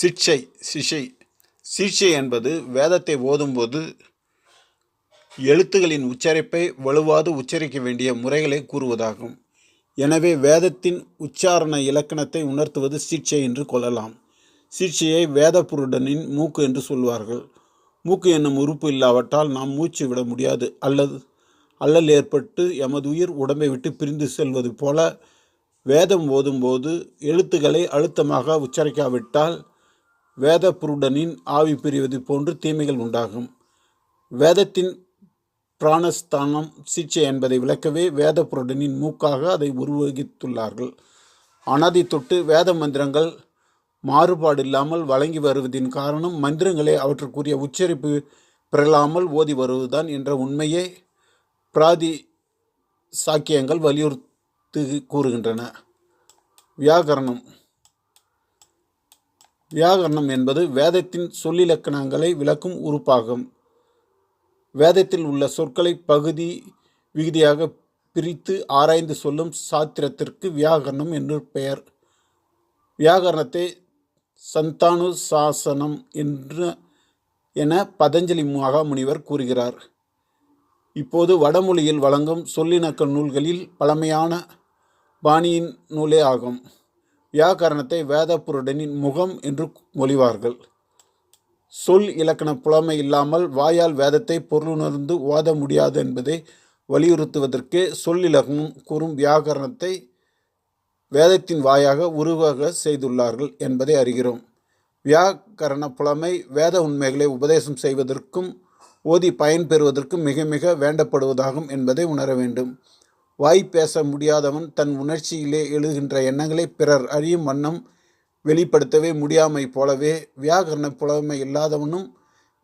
சிக்ஷை சிஷை. சிக்ஷை என்பது வேதத்தை ஓதும்போது எழுத்துகளின் உச்சரிப்பை வலுவாது உச்சரிக்க வேண்டிய முறைகளை கூறுவதாகும். எனவே வேதத்தின் உச்சாரண இலக்கணத்தை உணர்த்துவது சிக்ஷை என்று கொள்ளலாம். சிக்ஷையை வேதப்புருடனின் மூக்கு என்று சொல்வார்கள். மூக்கு என்னும் உறுப்பு இல்லாவிட்டால் நாம் மூச்சு விட முடியாது. அல்லது அல்லல் ஏற்பட்டு எமது உயிர் உடம்பை விட்டு பிரிந்து செல்வது போல வேதம் ஓதும்போது எழுத்துக்களை அழுத்தமாக உச்சரிக்காவிட்டால் வேதப்புருடனின் ஆவி பிரிவது போன்று தீமைகள் உண்டாகும். வேதத்தின் பிராணஸ்தானம் சிகிச்சை என்பதை விளக்கவே வேதப்புருடனின் மூக்காக அதை உருவகித்துள்ளார்கள். அனாதி தொட்டு வேத மந்திரங்கள் மாறுபாடு இல்லாமல் வழங்கி வருவதின் காரணம் மந்திரங்களை அவற்றுக்குரிய உச்சரிப்பு பெறலாமல் ஓதி வருவதுதான் என்ற உண்மையை பிராதி சாக்கியங்கள் வலியுறுத்து கூறுகின்றன. வியாகரணம். வியாகரணம் என்பது வேதத்தின் சொல்லிலக்கணங்களை விளக்கும் உறுப்பாகும். வேதத்தில் உள்ள சொற்களை பகுதி விகுதியாக பிரித்து ஆராய்ந்து சொல்லும் சாத்திரத்திற்கு வியாகரணம் என்று பெயர். வியாகரணத்தை சந்தானு சாசனம் என்று என பதஞ்சலி மகாமுனிவர் கூறுகிறார். இப்போது வடமொழியில் வழங்கும் சொல்லிணக்க நூல்களில் பழமையான பாணியின் நூலே ஆகும். வியாகரணத்தை வேதப்புருடனின் முகம் என்று மொழிவார்கள். சொல் இலக்கண புலமை இல்லாமல் வாயால் வேதத்தை பொருளுணர்ந்து ஓத முடியாது என்பதை வலியுறுத்துவதற்கே சொல் இலக்கணம் கூறும் வியாகரணத்தை வேதத்தின் வாயாக உருவாக செய்துள்ளார்கள் என்பதை அறிகிறோம். வியாகரண புலமை வேத உண்மைகளை உபதேசம் செய்வதற்கும் ஓதி பயன்பெறுவதற்கும் மிக மிக வேண்டப்படுவதாகும் என்பதை உணர வேண்டும். வாய் பேச முடியாதவன் தன் உணர்ச்சியிலே எழுகின்ற எண்ணங்களை பிறர் அறியும் வண்ணம் வெளிப்படுத்தவே முடியாமை போலவே வியாகரண புலமை இல்லாதவனும்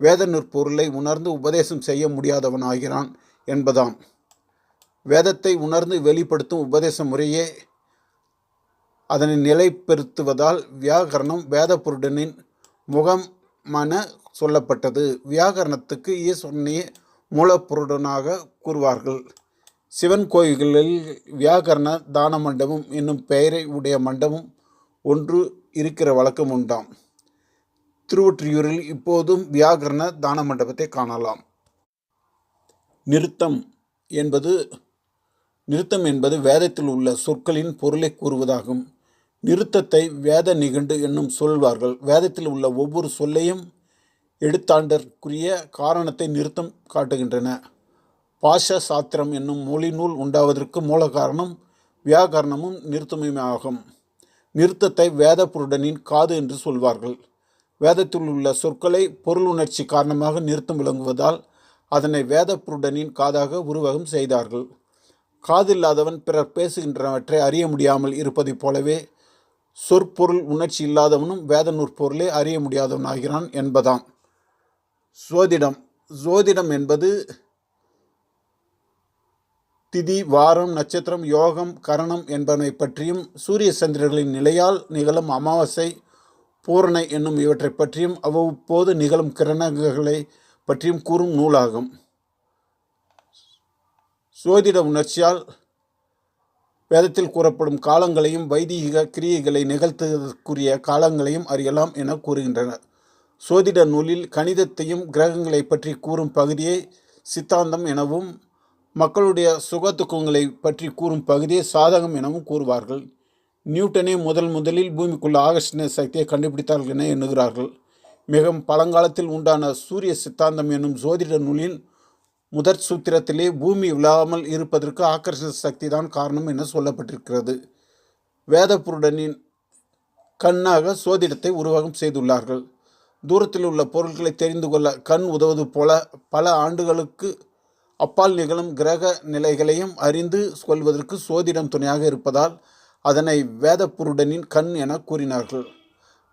வேத நுற்பொருளை உணர்ந்து உபதேசம் செய்ய முடியாதவன் ஆகிறான் என்பதாம். வேதத்தை உணர்ந்து வெளிப்படுத்தும் உபதேச முறையே அதனை நிலைப்படுத்துவதால் வியாகரணம் வேதபுருடனின் முகமென சொல்லப்பட்டது. வியாகரணத்துக்கு ஈஸ்வரனையே மூலப்பொருடனாக கூறுவார்கள். சிவன் கோயில்களில் வியாகரண தான மண்டபம் என்னும் பெயரை உடைய மண்டபம் ஒன்று இருக்கிற வழக்கம் உண்டாம். திருவொற்றியூரில் இப்போதும் வியாகரண தான மண்டபத்தை காணலாம். நிறுத்தம் என்பது நிறுத்தம் என்பது வேதத்தில் உள்ள சொற்களின் பொருளை கூறுவதாகும். நிறுத்தத்தை வேத நிகண்டு என்னும் சொல்வார்கள். வேதத்தில் உள்ள ஒவ்வொரு சொல்லையும் எடுத்தாண்டற்குரிய காரணத்தை நிறுத்தம் காட்டுகின்றன. பாஷ சாத்திரம் என்னும் மொழி நூல் உண்டாவதற்கு மூல காரணம் வியாகரணமும் நிறுத்தமுமே ஆகும். நிறுத்தத்தை வேதபுருடனின் காது என்று சொல்வார்கள். வேதத்தில் உள்ள சொற்களை பொருள் உணர்ச்சி காரணமாக நிறுத்தம் விளங்குவதால் அதனை வேதபுருடனின் காதாக உருவகம் செய்தார்கள். காதில்லாதவன் பிறர் பேசுகின்றவற்றை அறிய முடியாமல் இருப்பதைப் போலவே சொற்பொருள் உணர்ச்சி இல்லாதவனும் வேத நூற்பொருளே அறிய முடியாதவன் ஆகிறான் என்பதாம். சோதிடம். ஜோதிடம் என்பது திதி வாரம் நட்சத்திரம் யோகம் கரணம் என்பவை பற்றியும் சூரிய சந்திரர்களின் நிலையால் நிகழும் அமாவாசை பூரணை என்னும் இவற்றை பற்றியும் அவ்வப்போது நிகழும் கிரணங்களை பற்றியும் கூறும் நூலாகும். சோதிட உணர்ச்சியால் வேதத்தில் கூறப்படும் காலங்களையும் வைதீக கிரியைகளை நிகழ்த்துவதற்குரிய காலங்களையும் அறியலாம் என கூறுகின்றனர். சோதிட நூலில் கணிதத்தையும் கிரகங்களை பற்றி கூறும் பகுதியை சித்தாந்தம் எனவும் மக்களுடைய சுகதுக்கங்களை பற்றி கூறும் பகுதியை சாதகம் எனவும் கூறுவார்கள். நியூட்டனே முதல் முதலில் பூமிக்குள்ள ஆகர்ஷண சக்தியை கண்டுபிடித்தார்கள் என எண்ணுகிறார்கள். மிகவும் பழங்காலத்தில் உண்டான சூரிய சித்தாந்தம் என்னும் ஜோதிட நூலில் முதற் சூத்திரத்திலே பூமி விழாமல் இருப்பதற்கு ஆக்கர்ஷண சக்தி தான் காரணம் என சொல்லப்பட்டிருக்கிறது. வேதபுருடனின் கண்ணாக சோதிடத்தை உருவகம் செய்துள்ளார்கள். தூரத்தில் உள்ள பொருட்களை தெரிந்து கொள்ள கண் உதவுவது போல பல ஆண்டுகளுக்கு அப்பால் நிகழும் கிரக நிலைகளையும் அறிந்து கொள்வதற்கு சோதிடம் துணையாக இருப்பதால் அதனை வேதப்புருடனின் கண் என கூறினார்கள்.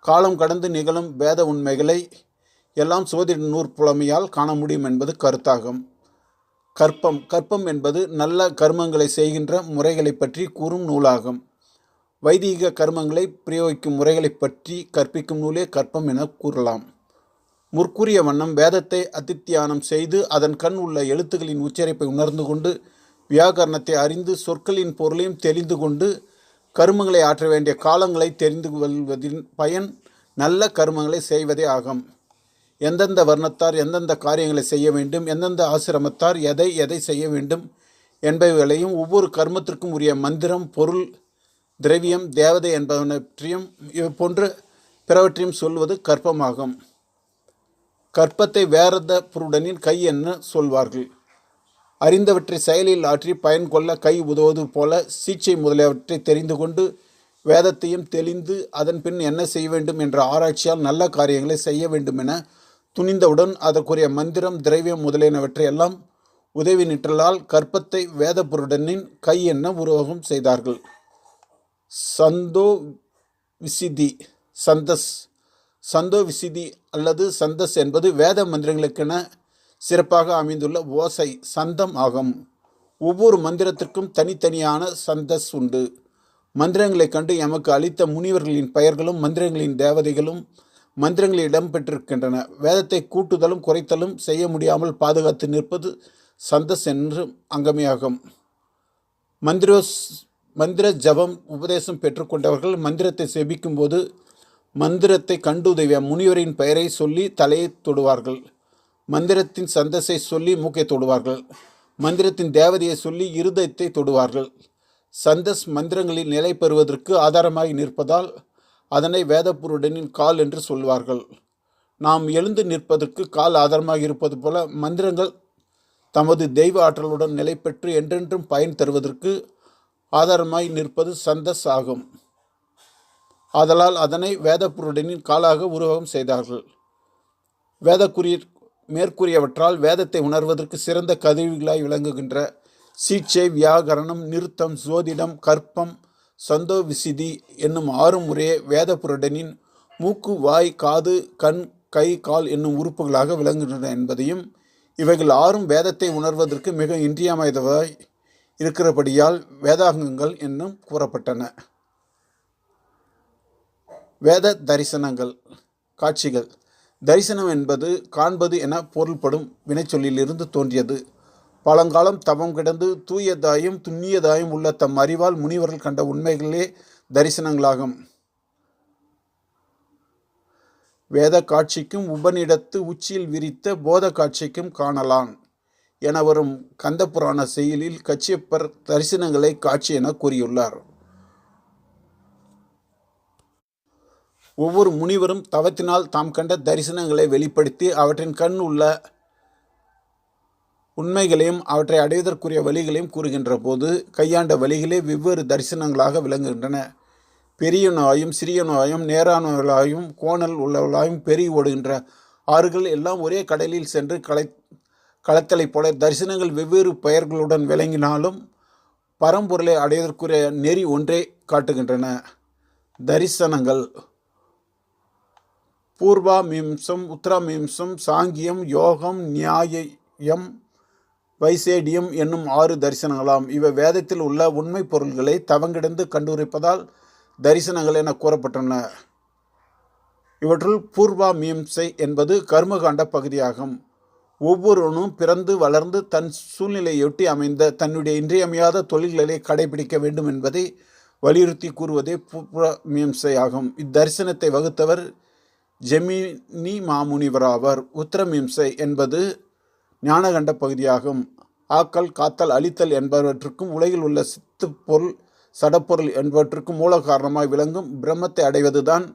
காலம் கடந்து நிகழும் வேத உண்மைகளை எல்லாம் சோதிட நூற்புலமையால் காண முடியும் என்பது கருத்தாகும். கற்பம் கற்பம் என்பது நல்ல கர்மங்களை செய்கின்ற முறைகளை பற்றி கூறும் நூலாகும். வைதீக கர்மங்களை பிரயோகிக்கும் முறைகளை பற்றி கற்பிக்கும் நூலே கற்பம் என கூறலாம். முற்கூறிய வண்ணம் வேதத்தை அதித்தியானம் செய்து அதன் கண் உள்ள எழுத்துக்களின் உச்சரிப்பை உணர்ந்து கொண்டு வியாகரணத்தை அறிந்து சொற்களின் பொருளையும் தெரிந்து கொண்டு கருமங்களை ஆற்ற வேண்டிய காலங்களை தெரிந்து கொள்வதின் பயன் நல்ல கருமங்களை செய்வதே ஆகும். எந்தெந்த வர்ணத்தார் எந்தெந்த காரியங்களை செய்ய வேண்டும் எந்தெந்த ஆசிரமத்தார் எதை எதை செய்ய வேண்டும் என்பவைகளையும் ஒவ்வொரு கர்மத்திற்கும் உரிய மந்திரம் பொருள் திரவியம் தேவதை என்பவற்றையும் இவை போன்று பிறவற்றையும் சொல்வது கற்பமாகும். கற்பத்தை வேறத புருடனின் கை என்ன சொல்வார்கள்? அறிந்தவற்றை செயலில் ஆற்றி பயன் கொள்ள கை உதவுவது போல சீச்சை முதலியவற்றை தெரிந்து கொண்டு வேதத்தையும் தெளிந்து அதன் பின் என்ன செய்ய வேண்டும் என்ற ஆராய்ச்சியால் நல்ல காரியங்களை செய்ய வேண்டும் என துணிந்தவுடன் அதற்குரிய மந்திரம் திரவியம் முதலியனவற்றை எல்லாம் உதவி நிற்றலால் கற்பத்தை வேதபுருடனின் கை என்ன உருவகம் செய்தார்கள்? சந்தோ விசிதி சந்தஸ் சந்தோ விசிதி அல்லது சந்தஸ் என்பது வேத மந்திரங்களுக்கென சிறப்பாக அமைந்துள்ள ஓசை சந்தம் ஆகும். ஒவ்வொரு மந்திரத்திற்கும் தனித்தனியான சந்தஸ் உண்டு. மந்திரங்களைக் கண்டு எமக்கு அளித்த முனிவர்களின் பெயர்களும் மந்திரங்களின் தேவதைகளும் மந்திரங்களில் இடம்பெற்றிருக்கின்றன. வேதத்தை கூட்டுதலும் குறைத்தலும் செய்ய முடியாமல் பாதுகாத்து நிற்பது சந்தஸ் என்று அங்கமையாகும். மந்திரோஸ் மந்திர ஜபம் உபதேசம் பெற்றுக்கொண்டவர்கள் மந்திரத்தை செபிக்கும்போது போது மந்திரத்தை கண்டுதவிய? முனிவரின் பெயரை சொல்லி தலையை தொடுவார்கள். மந்திரத்தின் சந்தஸை சொல்லி மூக்கை தொடுவார்கள். மந்திரத்தின் தேவதையை சொல்லி இருதயத்தை தொடுவார்கள். சந்தஸ் மந்திரங்களில் நிலை பெறுவதற்கு ஆதாரமாகி நிற்பதால் அதனை வேதப்புருடனின் கால் என்று சொல்வார்கள். நாம் எழுந்து நிற்பதற்கு கால் ஆதாரமாக இருப்பது போல மந்திரங்கள் தமது தெய்வ ஆற்றலுடன் நிலை பெற்று என்றென்றும் பயன் தருவதற்கு ஆதாரமாய் நிற்பது சந்தஸ் ஆகும். ஆதலால் அதனை வேதப்புருடனின் காலாக உருவகம் செய்தார்கள். வேதக்குரிய மேற்கூறியவற்றால் வேதத்தை உணர்வதற்கு சிறந்த கருவிகளாய் விளங்குகின்ற சீட்சை வியாகரணம் நிறுத்தம் சோதிடம் கற்பம் சந்தோ விசிதி என்னும் ஆறு முறையே வேதப்புரடனின் மூக்கு வாய் காது கண் கை கால் என்னும் உறுப்புகளாக விளங்குகின்றன என்பதையும் இவைகள் ஆறும் வேதத்தை உணர்வதற்கு மிக இன்றியமைந்தவாய் இருக்கிறபடியால் வேதாங்கங்கள் என்னும் கூறப்பட்டன. வேத தரிசனங்கள் காட்சிகள். தரிசனம் என்பது காண்பது என பொருள்படும் வினைச்சொல்லிலிருந்து தோன்றியது. பழங்காலம் தவம் கிடந்து தூயதாயும் துண்ணியதாயும் உள்ள தம் அறிவால் முனிவர்கள் கண்ட உண்மைகளே தரிசனங்களாகும். வேத காட்சிக்கும் உபனிடத்து உச்சியில் விரித்த போத காட்சிக்கும் காணலாம் என வரும் கந்தபுராண செயலில் கச்சியப்பர் தரிசனங்களை காட்சி என கூறியுள்ளார். ஒவ்வொரு முனிவரும் தவத்தினால் தாம் கண்ட தரிசனங்களை வெளிப்படுத்தி அவற்றின் கண் உள்ள உண்மைகளையும் அவற்றை அடைவதற்குரிய வழிகளையும் கூறுகின்ற போது கையாண்ட வழிகளே வெவ்வேறு தரிசனங்களாக விளங்குகின்றன. பெரிய நோயும் சிறிய நோயும் நேரானவர்களாயும் கோணல் உள்ளவர்களாயும் பெருகி ஓடுகின்ற ஆறுகள் எல்லாம் ஒரே கடலில் சென்று கலை களத்தலை போல தரிசனங்கள் வெவ்வேறு பெயர்களுடன் விளங்கினாலும் பரம்பொருளை அடைவதற்குரிய நெறி ஒன்றே காட்டுகின்றன. தரிசனங்கள் பூர்வாமீம்சம் உத்தரமீம்சம் சாங்கியம் யோகம் நியாயம் வைசேடியம் என்னும் ஆறு தரிசனங்களாம். இவை வேதத்தில் உள்ள உண்மை பொருள்களை தவங்கிடந்து கண்டுரைப்பதால் தரிசனங்கள் என கூறப்பட்டன இவற்றுள் பூர்வா மீம்சை என்பது கர்மகாண்ட பகுதியாகும். ஒவ்வொருவனும் பிறந்து வளர்ந்து தன் சூழ்நிலையொட்டி அமைந்த தன்னுடைய இன்றியமையாத தொழில்களை கடைபிடிக்க வேண்டும் என்பதை வலியுறுத்தி கூறுவதே பூர்வ மீம்சை ஆகும். இத்தரிசனத்தை வகுத்தவர் ஜெமினி மாமுனிவராவர் உத்தரமிம்சை என்பது ஞானகண்ட பகுதியாகும். ஆக்கல் காத்தல் அழித்தல் என்பவற்றுக்கும் உலகில் உள்ள சித்து பொருள் சடப்பொருள் என்பவற்றுக்கும் மூல காரணமாய் விளங்கும். பிரம்மத்தை அடைவதுதான்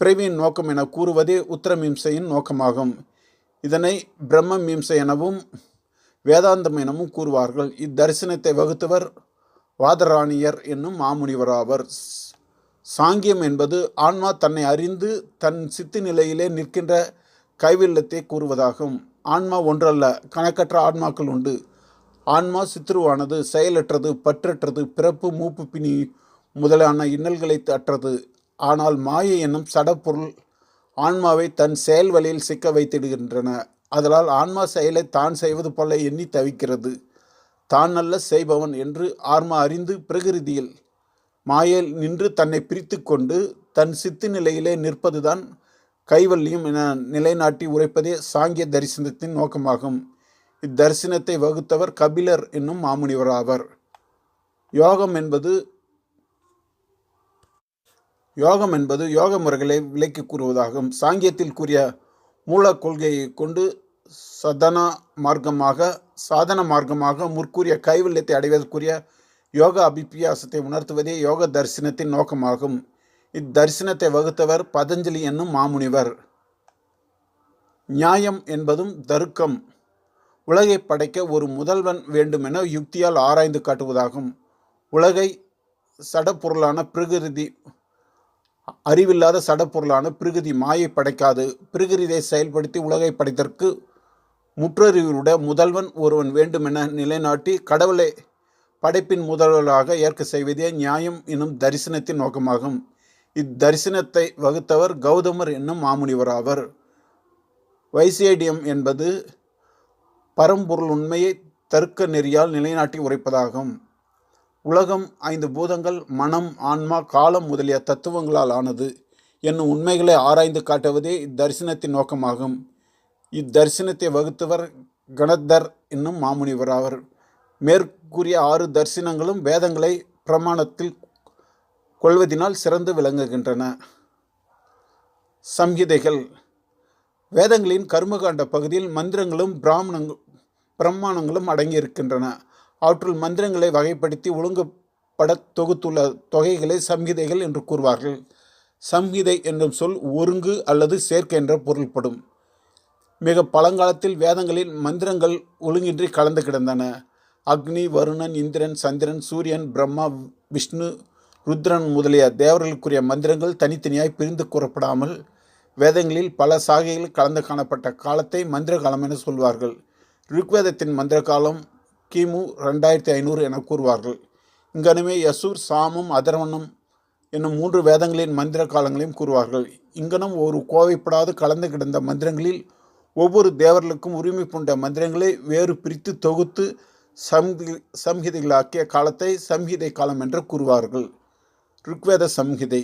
பிறவியின் நோக்கம் என கூறுவதே உத்தரமீம்சையின் நோக்கமாகும். இதனை பிரம்ம மீம்சை எனவும் வேதாந்தம் எனவும் கூறுவார்கள். இத்தரிசனத்தை வகுத்தவர் வாதராணியர் என்னும் மாமுனிவராவர். சாங்கியம் என்பது ஆன்மா தன்னை அறிந்து தன் சித்து நிலையிலே நிற்கின்ற கைவில்லத்தை கூறுவதாகும். ஆன்மா ஒன்றல்ல கணக்கற்ற ஆன்மாக்கள் உண்டு. ஆன்மா சித்ருவானது செயலற்றது பற்றற்றது பிறப்பு மூப்பு பிணி முதலான இன்னல்களை அற்றது. ஆனால் மாயை என்னும் சடப்பொருள் ஆன்மாவை தன் செயல் வழியில் சிக்க வைத்திடுகின்றன. அதனால் ஆன்மா செயலை தான் செய்வது போல எண்ணி தவிக்கிறது. தான் நல்ல செய்பவன் என்று ஆன்மா அறிந்து பிரகிருதியில் மாயையில் நின்று தன்னை பிரித்து கொண்டு தன் சித்து நிலையிலே நிற்பதுதான் கைவல்லியம் என நிலைநாட்டி உரைப்பதே சாங்கிய தரிசனத்தின் நோக்கமாகும். இத்தரிசனத்தை வகுத்தவர் கபிலர் என்னும் மாமுனிவர் ஆவர். யோகம் என்பது யோகம் என்பது யோக முறைகளை விளக்கி கூறுவதாகும். சாங்கியத்தில் கூறிய மூல கொள்கையை கொண்டு சதன மார்க்கமாக சாதன மார்க்கமாக முற்கூறிய கைவல்யத்தை அடைவதற்குரிய யோக அபிப்பியாசத்தை உணர்த்துவதே யோக தரிசனத்தின் நோக்கமாகும். இத்தரிசனத்தை வகுத்தவர் பதஞ்சலி என்னும் மாமுனிவர். நியாயம் என்பதும் தருக்கம். உலகை படைக்க ஒரு முதல்வன் வேண்டுமென யுக்தியால் ஆராய்ந்து காட்டுவதாகும். உலகை சடப்பொருளான பிரகிருதி அறிவில்லாத சடப்பொருளான பிரகிருதி மாயை படைக்காது. பிரகிருதியை செயல்படுத்தி உலகை படைத்தற்கு முற்றறிவுடைய முதல்வன் ஒருவன் வேண்டுமென நிலைநாட்டி கடவுளை படைப்பின் முதல்வராக ஏற்க செய்வதே நியாயம் என்னும் தரிசனத்தின் நோக்கமாகும். இத்தரிசனத்தை வகுத்தவர் கௌதமர் என்னும் மாமுனிவராவர் வைசேடியம் என்பது பரம்பொருள் உண்மையை தர்க்க நெறியால் நிலைநாட்டி உரைப்பதாகும். உலகம் ஐந்து பூதங்கள் மனம் ஆன்மா காலம் முதலிய தத்துவங்களால் ஆனது என்னும் உண்மைகளை ஆராய்ந்து காட்டுவதே இத்தரிசனத்தின் நோக்கமாகும். இத்தரிசனத்தை வகுத்தவர் கணத்தர் என்னும் மாமுனிவராவர் மேற்கூறிய ஆறு தரிசனங்களும் வேதங்களை பிரமாணத்தில் கொள்வதினால் சிறந்து விளங்குகின்றன. சம்ஹிதைகள். வேதங்களின் கர்மகாண்ட பகுதியில் மந்திரங்களும் பிராமணங்கள் பிரமாணங்களும் அடங்கியிருக்கின்றன. அவற்றுள் மந்திரங்களை வகைப்படுத்தி ஒழுங்குபட தொகுத்துள்ள தொகைகளை சம்ஹிதைகள் என்று கூறுவார்கள். சம்ஹிதை என்னும் சொல் ஒருங்கு அல்லது சேர்க்கை என்ற பொருள்படும். மிக பழங்காலத்தில் வேதங்களில் மந்திரங்கள் ஒழுங்கின்றி கலந்து கிடந்தன. அக்னி வருணன் இந்திரன் சந்திரன் சூரியன் பிரம்மா விஷ்ணு ருத்ரன் முதலிய தேவர்களுக்குரிய மந்திரங்கள் தனித்தனியாய் பிரிந்து கூறப்படாமல் வேதங்களில் பல சாகைகள் கலந்து காணப்பட்ட காலத்தை மந்திர காலம் என சொல்வார்கள். ருக்வேதத்தின் மந்திர காலம் கிமு ரெண்டாயிரத்தி ஐநூறு என கூறுவார்கள். இங்கனமே யசூர் சாமம் அதர்வனம் என்னும் மூன்று வேதங்களின் மந்திர காலங்களையும் கூறுவார்கள். இங்கனம் ஒரு கோவைப்படாது கலந்து கிடந்த மந்திரங்களில் ஒவ்வொரு தேவர்களுக்கும் உரிமை பூண்ட மந்திரங்களை வேறு பிரித்து தொகுத்து சம்ஹி சம்ஹிதைகளாக்கிய காலத்தை சம்ஹிதை காலம் என்று கூறுவார்கள். ருக்வேத சம்ஹிதை.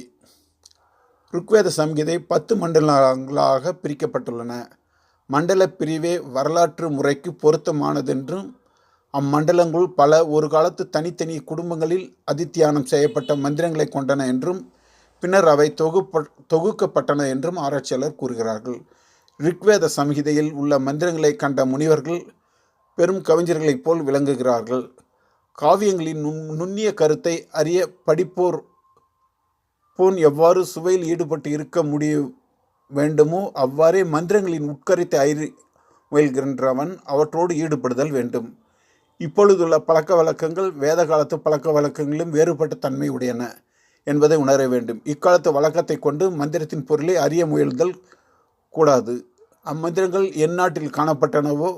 ருக்வேத சம்ஹிதை பத்து மண்டலங்களாக பிரிக்கப்பட்டுள்ளன. மண்டல பிரிவே வரலாற்று முறைக்கு பொருத்தமானதென்றும் அம்மண்டலங்கள் பல ஒரு காலத்து தனித்தனி குடும்பங்களில் அதித்தியானம் செய்யப்பட்ட மந்திரங்களை கொண்டன என்றும் பின்னர் அவை தொகுப்ப தொகுக்கப்பட்டன என்றும் ஆராய்ச்சியாளர் கூறுகிறார்கள். ரிக்வேத சம்ஹிதையில் உள்ள மந்திரங்களை கண்ட முனிவர்கள் பெரும் கவிஞர்களைப் போல் விளங்குகிறார்கள். காவியங்களின் நுண் நுண்ணிய கருத்தை அறிய படிப்போர் போன் எவ்வாறு சுவையில் ஈடுபட்டு இருக்க முடிய வேண்டுமோ அவ்வாறே மந்திரங்களின் உட்கருத்தை அறி முயல்கின்றவன் அவற்றோடு ஈடுபடுதல் வேண்டும். இப்பொழுதுள்ள பழக்க வழக்கங்கள் வேத காலத்து பழக்க வழக்கங்களும் வேறுபட்ட தன்மை உடையன என்பதை உணர வேண்டும். இக்காலத்து வழக்கத்தை கொண்டு மந்திரத்தின் பொருளை அறிய முயல்தல் கூடாது. அம்மந்திரங்கள் எந்நாட்டில் காணப்பட்டனவோ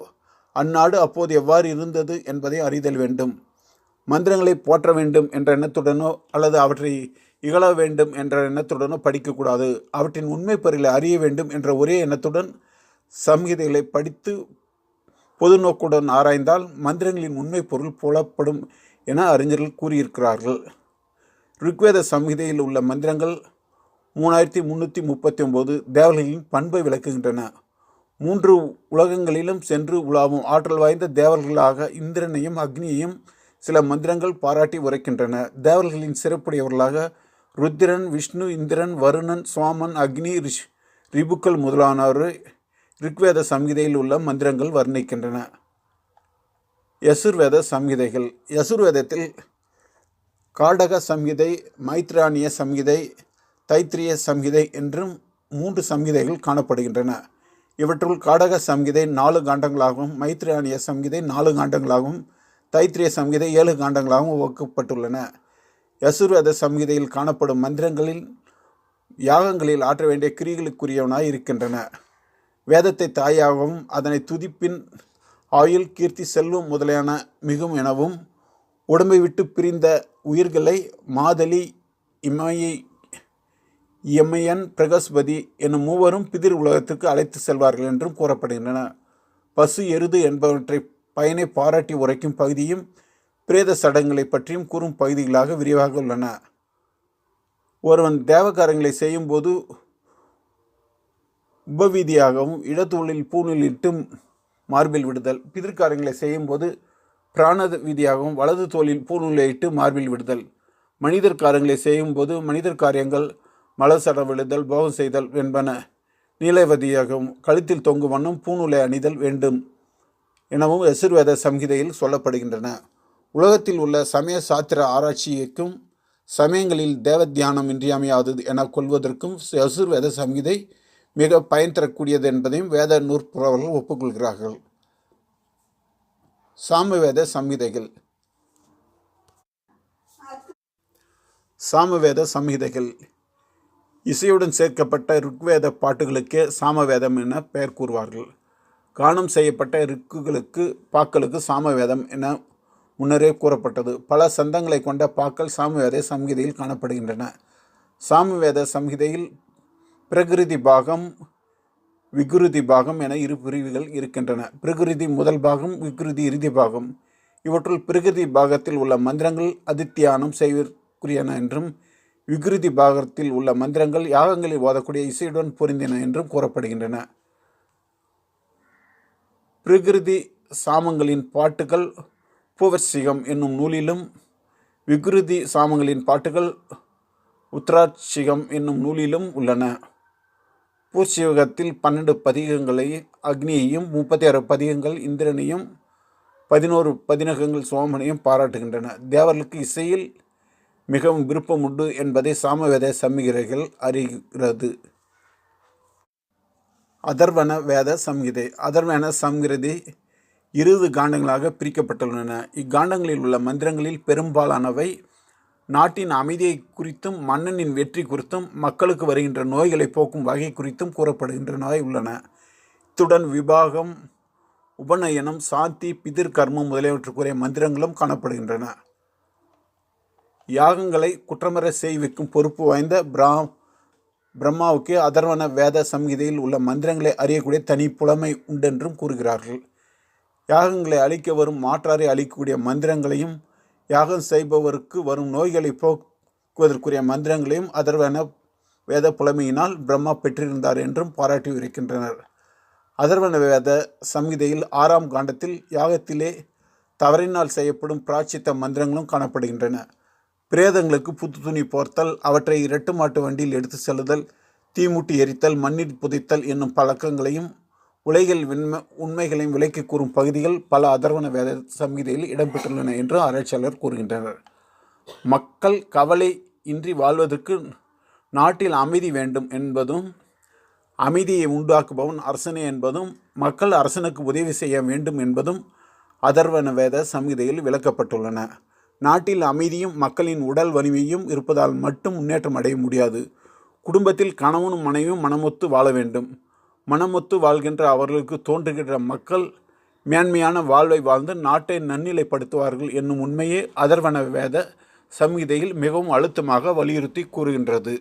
அந்நாடு அப்போது எவ்வாறு இருந்தது என்பதை அறிதல் வேண்டும். மந்திரங்களை போற்ற வேண்டும் என்ற எண்ணத்துடனோ அல்லது அவற்றை இகழ வேண்டும் என்ற எண்ணத்துடனோ படிக்கக்கூடாது. அவற்றின் உண்மை பொருளை அறிய வேண்டும் என்ற ஒரே எண்ணத்துடன் சம்ஹிதைகளை படித்து பொது நோக்குடன் ஆராய்ந்தால் மந்திரங்களின் உண்மை பொருள் புலப்படும் என அறிஞர்கள் கூறியிருக்கிறார்கள். ருக்வேத சம்ஹிதையில் உள்ள மந்திரங்கள் மூணாயிரத்தி முந்நூற்றி முப்பத்தி ஒம்பது தேவலையின் பண்பை விளக்குகின்றன. மூன்று உலகங்களிலும் சென்று உலாவும். ஆற்றல் வாய்ந்த தேவர்களாக இந்திரனையும் அக்னியையும் சில மந்திரங்கள் பாராட்டி உரைக்கின்றன. தேவர்களின் சிறப்புடையவர்களாக ருத்திரன் விஷ்ணு இந்திரன் வருணன் சுவாமன் அக்னி ரிஷ் ரிபுக்கள் முதலானோர் ரிக்வேத சம்ஹிதையில் உள்ள மந்திரங்கள் வர்ணிக்கின்றன. யசுர்வேத சம்ஹிதைகள் யசுர்வேதத்தில் காடக சம்ஹிதை மைத்ராணிய சம்ஹிதை தைத்திரிய சம்ஹிதை என்றும் மூன்று சம்ஹிதைகள் காணப்படுகின்றன. இவற்றுள் காடக சம்ஹிதை நாலு காண்டங்களாகவும் மைத்ரியானிய சம்ஹிதை நாலு காண்டங்களாகவும் தைத்திரிய சம்ஹிதை ஏழு காண்டங்களாகவும் வகுக்கப்பட்டுள்ளன யசுர்வேத சம்ஹிதையில் காணப்படும் மந்திரங்களில் யாகங்களில் ஆற்ற வேண்டிய கிரிகளுக்குரியவனாய் இருக்கின்றன. வேதத்தை தாயாகவும் அதனை துதிப்பின் ஆயுள் கீர்த்தி செல்வம் முதலியான மிகும் எனவும் உடம்பை விட்டு பிரிந்த உயிர்களை மாதலி இமையை எம்ஐஎன் பிரகஸ்பதி எனும் மூவரும் பிதிர் உலகத்துக்கு அழைத்து செல்வார்கள் என்றும் கூறப்படுகின்றன. பசு எருது என்பவற்றை பயனை பாராட்டி உரைக்கும் பகுதியும் பிரேத சடங்குகளை பற்றியும் கூறும் பகுதிகளாக விரிவாக உள்ளன. ஒருவன் தேவகாரங்களை செய்யும்போது உபவீதியாகவும் இடத்தூளில் பூணில் இட்டும் மார்பில் விடுதல். பிதிர்காரங்களை செய்யும்போது பிராண வீதியாகவும் வலது தோளில் பூநூலையிட்டு மார்பில் விடுதல். மனிதர் காரங்களை செய்யும்போது மனிதர் காரியங்கள் மலசட விழுதல் போகம் செய்தல் என்பன நீலவதியாகவும் கழுத்தில் தொங்கும் வண்ணம் பூநூலை அணிதல் வேண்டும் எனவும் யசுர்வேத சம்ஹிதையில் சொல்லப்படுகின்றன. உலகத்தில் உள்ள சமய சாத்திர ஆராய்ச்சிக்கும் சமயங்களில் தேவ தியானம் இன்றியமையாதது என கொள்வதற்கும் யசுர்வேத சம்ஹிதை மிக பயன் தரக்கூடியது என்பதையும் வேத நூற்புறவர்கள் ஒப்புக்கொள்கிறார்கள். சாமவேத சம்ஹிதைகள் சாமவேத சம்ஹிதைகள் இசையுடன் சேர்க்கப்பட்ட ருக்வேத பாட்டுகளுக்கே சாமவேதம் என பெயர் கூறுவார்கள். கானம் செய்யப்பட்ட ரிக்குகளுக்கு பாக்களுக்கு சாமவேதம் என முன்னரே கூறப்பட்டது. பல சந்தங்களை கொண்ட பாக்கள் சாமவேத சம்ஹிதையில் காணப்படுகின்றன. சாமவேத சம்ஹிதையில் பிரகிருதி பாகம் விகுருதி பாகம் என இரு பிரிவுகள் இருக்கின்றன. பிரகிருதி முதல் பாகம் விகுருதி இறுதி பாகம். இவற்றுள் பிரகிருதி பாகத்தில் உள்ள மந்திரங்கள் அதித்தியானம் செய்வதற்குரியன என்றும் விகிருதி பாகத்தில் உள்ள மந்திரங்கள் யாகங்களில் ஓதக்கூடிய இசையுடன் பொருந்தின என்றும் கூறப்படுகின்றன. பிரகிருதி சாமங்களின் பாட்டுகள் பூவர்சிகம் என்னும் நூலிலும் விகிருதி சாமங்களின் பாட்டுகள் உத்ராட்சிகம் என்னும் நூலிலும் உள்ளன. பூர்ச்சிவகத்தில் பன்னெண்டு பதிகங்களை அக்னியையும் முப்பத்தி ஆறு பதிகங்கள் இந்திரனையும் பதினோரு பதினகங்கள் சோமனையும் பாராட்டுகின்றன. தேவர்களுக்கு இசையில் மிகவும் விருப்பம் உண்டு என்பதை சாமவேத சம்மிகிரைகள் அறிகிறது. அதர்வன வேத சம்ஹிதை அதர்வன சம்கிருதி இருபது காண்டங்களாக பிரிக்கப்பட்டுள்ளன. இக்காண்டங்களில் உள்ள மந்திரங்களில் பெரும்பாலானவை நாட்டின் அமைதியை குறித்தும் மன்னனின் வெற்றி குறித்தும் மக்களுக்கு வருகின்ற நோய்களை போக்கும் வகை குறித்தும் கூறப்படுகின்றனவை உள்ளன. இத்துடன் விபாகம் உபநயனம் சாந்தி பிதிர் கர்மம் முதலியவற்றுக்குரிய மந்திரங்களும் காணப்படுகின்றன. யாகங்களை குற்றமற செய்விக்கும் பொறுப்பு வாய்ந்த பிரா பிரம்மாவுக்கு அதர்வன வேத சம்ஹிதையில் உள்ள மந்திரங்களை அறியக்கூடிய தனி புலமை உண்டென்றும் கூறுகிறார்கள். யாகங்களை அழிக்க வரும் மாற்றாரை அழிக்கக்கூடிய மந்திரங்களையும் யாகம் செய்பவருக்கு வரும் நோய்களை போக்குவதற்குரிய மந்திரங்களையும் அதர்வன வேத புலமையினால் பிரம்மா பெற்றிருந்தார் என்றும் பாராட்டி இருக்கின்றனர் அதர்வன வேத சம்ஹிதையில் ஆறாம் காண்டத்தில் யாகத்திலே தவறினால் செய்யப்படும் பிராச்சித்த மந்திரங்களும் காணப்படுகின்றன. பிரேதங்களுக்கு புத்து துணி போர்த்தல் அவற்றை இரட்டு மாட்டு வண்டியில் எடுத்து செல்லுதல் தீமூட்டி எரித்தல் மண்ணில் புதைத்தல் என்னும் பழக்கங்களையும் உலகில் வெண்மை உண்மைகளையும் விலைக்கு கூறும் பகுதிகள் பல அதர்வன வேத சம்ஹிதையில் இடம்பெற்றுள்ளன என்று ஆராய்ச்சியாளர் கூறுகின்றனர். மக்கள் கவலை இன்றி வாழ்வதற்கு நாட்டில் அமைதி வேண்டும் என்பதும் அமைதியை உண்டாக்குபவன் அரசனே என்பதும் மக்கள் அரசனுக்கு உதவி செய்ய வேண்டும் என்பதும் அதர்வன வேத சம்ஹிதையில் விளக்கப்பட்டுள்ளன. நாட்டில் அமைதியும் மக்களின் உடல் வலிமையும் இருப்பதால் மட்டும் முன்னேற்றம் அடைய முடியாது. குடும்பத்தில் கணவனும் மனைவியும் மனமொத்து வாழ வேண்டும். மனமொத்து வாழ்கின்ற அவர்களுக்கு தோன்றுகின்ற மக்கள் மேன்மையான வாழ்வை வாழ்ந்து நாட்டை நன்னிலைப்படுத்துவார்கள் என்னும் உண்மையே அதர்வன வேத சம்ஹிதையில் மிகவும் அழுத்தமாக வலியுறுத்தி கூறுகின்றது.